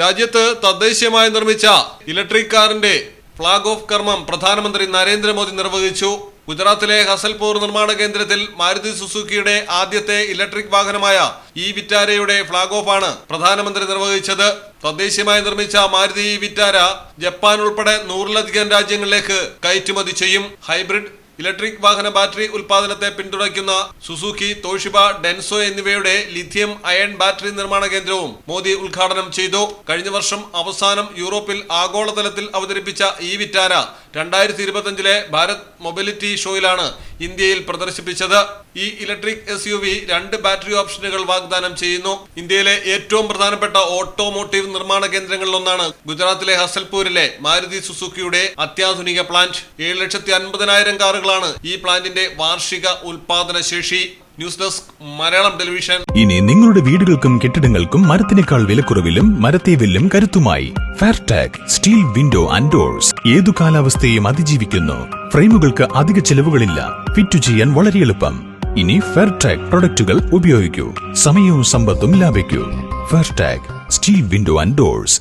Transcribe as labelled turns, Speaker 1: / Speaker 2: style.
Speaker 1: രാജ്യത്ത് തദ്ദേശീയമായി നിർമ്മിച്ച ഇലക്ട്രിക് കാറിന്റെ ഫ്ളാഗ് ഓഫ് കർമ്മം പ്രധാനമന്ത്രി നരേന്ദ്രമോദി നിർവഹിച്ചു. ഗുജറാത്തിലെ ഹസൽപൂർ നിർമ്മാണ കേന്ദ്രത്തിൽ മാരുതി സുസുക്കിയുടെ ആദ്യത്തെ ഇലക്ട്രിക് വാഹനമായ ഇ വിറ്റാരയുടെ ഫ്ളാഗ് ആണ് പ്രധാനമന്ത്രി നിർവഹിച്ചത്. തദ്ദേശീയമായി നിർമ്മിച്ച മാരുതി ഇ വിറ്റാര ജപ്പാൻ ഉൾപ്പെടെ നൂറിലധികം രാജ്യങ്ങളിലേക്ക് കയറ്റുമതി ചെയ്യും. ഹൈബ്രിഡ് ഇലക്ട്രിക് വാഹന ബാറ്ററി ഉൽപാദനത്തെ പിന്തുണയ്ക്കുന്ന സുസുക്കി തോഷിബ ഡെൻസോ എന്നിവയുടെ ലിഥിയം അയൺ ബാറ്ററി നിർമ്മാണ കേന്ദ്രവും മോദി ഉദ്ഘാടനം ചെയ്തു. കഴിഞ്ഞ വർഷം അവസാനം യൂറോപ്പിൽ ആഗോളതലത്തിൽ അവതരിപ്പിച്ച ഈ വിറ്റാര രണ്ടായിരത്തി ഇരുപത്തിയഞ്ചിലെ ഭാരത് മൊബിലിറ്റി ഷോയിലാണ് ഇന്ത്യയിൽ പ്രദർശിപ്പിച്ചത്. ഈ ഇലക്ട്രിക് എസ് യു വി രണ്ട് ബാറ്ററി ഓപ്ഷനുകൾ വാഗ്ദാനം ചെയ്യുന്നു. ഇന്ത്യയിലെ ഏറ്റവും പ്രധാനപ്പെട്ട ഓട്ടോമോട്ടീവ് നിർമ്മാണ കേന്ദ്രങ്ങളിലൊന്നാണ് ഗുജറാത്തിലെ ഹസൽപൂരിലെ മാരുതി സുസുക്കിയുടെ അത്യാധുനിക പ്ലാന്റ്. ഏഴ് ലക്ഷത്തി അൻപതിനായിരം കാറുകളാണ് ഈ പ്ലാന്റിന്റെ വാർഷിക ഉൽപാദന ശേഷി ന്യൂസ് ഡെസ്ക് മലയാളം ടെലിവിഷൻ.
Speaker 2: ഇനി നിങ്ങളുടെ വീടുകൾക്കും കെട്ടിടങ്ങൾക്കും മരത്തിനേക്കാൾ വിലക്കുറവിലും മരത്തെ വില്ലും കരുത്തുമായി. Fairtag steel window and doors ഏതു കാലാവസ്ഥയും അതിജീവിക്കുന്നു. ഫ്രെയിമുകൾക്ക് അധിക ചെലവുകളില്ല. ഫിറ്റ് ചെയ്യാൻ വളരെ എളുപ്പം. ഇനി ഫെയർടാഗ് പ്രൊഡക്റ്റുകൾ ഉപയോഗിക്കൂ. സമയവും സമ്പത്തും ലാഭിക്കൂ. Fairtag steel window and doors